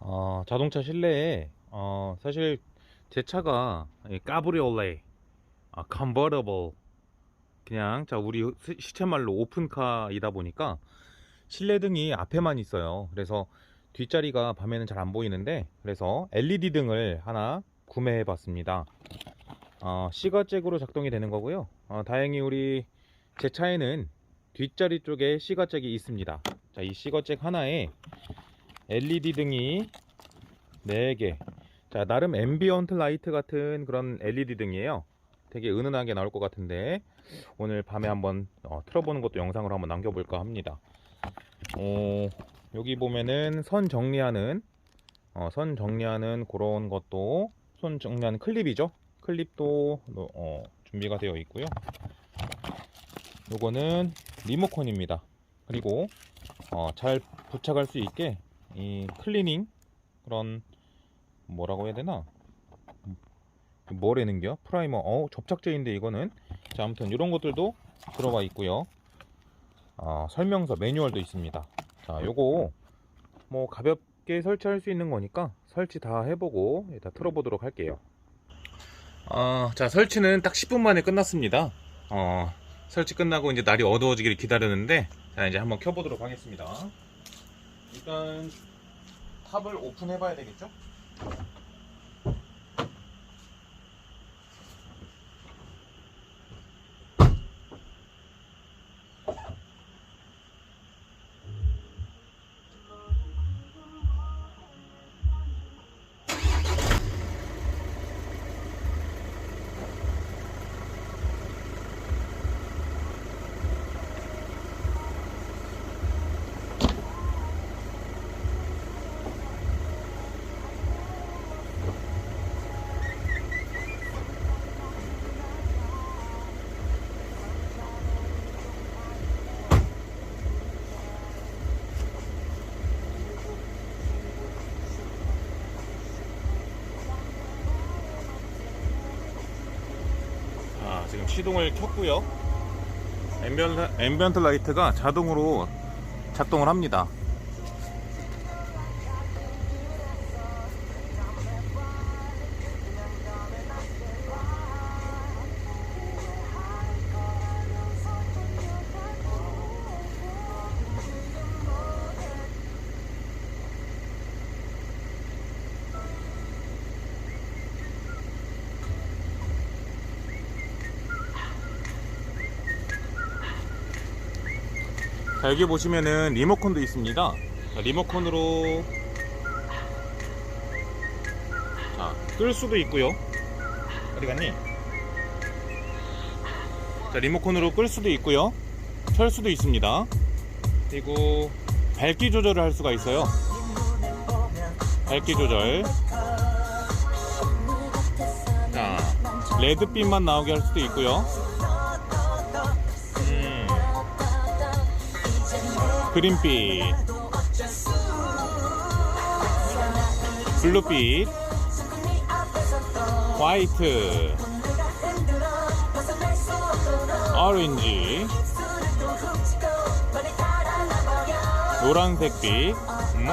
어, 자동차 실내에 어, 사실 제 차가 이 까브리올레, 아, 컨버터블 그냥 자 우리 시- 시체말로 오픈카이다 보니까 실내 등이 앞에만 있어요. 그래서 뒷자리가 밤에는 잘 안 보이는데 그래서 LED 등을 하나 구매해 봤습니다. 어, 시가잭으로 작동이 되는 거고요. 어, 다행히 우리 제 차에는 뒷자리 쪽에 시가잭이 있습니다. 자, 이 시가잭 하나에 LED 등이 4개. 자, 나름 앰비언트 라이트 같은 그런 LED 등이에요. 되게 은은하게 나올 것 같은데 오늘 밤에 한번 어, 틀어보는 것도 영상으로 한번 남겨볼까 합니다. 어, 여기 보면은 선 정리하는 어, 선 정리하는 그런 것도 손 정리하는 클립이죠. 클립도 어, 준비가 되어 있고요. 요거는 리모컨입니다. 그리고 어, 잘 부착할 수 있게 이 클리닝? 그런 뭐라고 해야 되나? 뭐래는겨? 프라이머. 어 접착제인데 이거는. 자 아무튼 이런 것들도 들어가 있고요. 어, 설명서 매뉴얼도 있습니다. 자 요거 뭐 가볍게 설치할 수 있는 거니까 설치 다 해보고 일단 틀어보도록 할게요. 어, 자 설치는 딱 10분 만에 끝났습니다. 어, 설치 끝나고 이제 날이 어두워지기를 기다렸는데 자 이제 한번 켜보도록 하겠습니다. 일단 탑을 오픈해 봐야 되겠죠? 아, 지금 시동을 켰고요. 앰비언트, 앰비언트 라이트가 자동으로 작동을 합니다. 자, 여기 보시면은 리모컨도 있습니다. 자, 리모컨으로 자, 끌 수도 있고요. 어디 갔니? 자, 리모컨으로 끌 수도 있고요. 켤 수도 있습니다. 그리고 밝기 조절을 할 수가 있어요. 밝기 조절. 자, 레드빛만 나오게 할 수도 있고요. 그린빛. 블루빛. 화이트. 오렌지. 노란색빛. 음?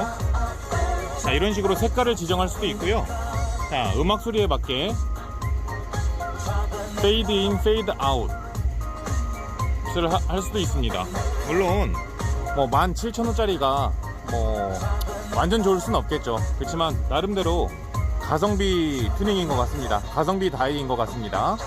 자 이런 식으로 색깔을 지정할 수도 있고요. 자 음악 소리에 맞게. 페이드 인 페이드 아웃 를 하- 할 수도 있습니다. 물론 뭐 17,000원짜리가 뭐 완전 좋을 수는 없겠죠. 그렇지만 나름대로 가성비 튜닝인 것 같습니다. 가성비 다이인 것 같습니다.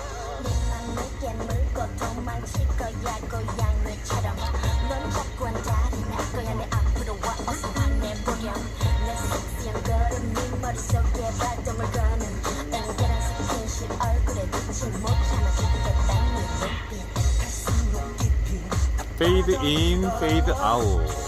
죽겠다는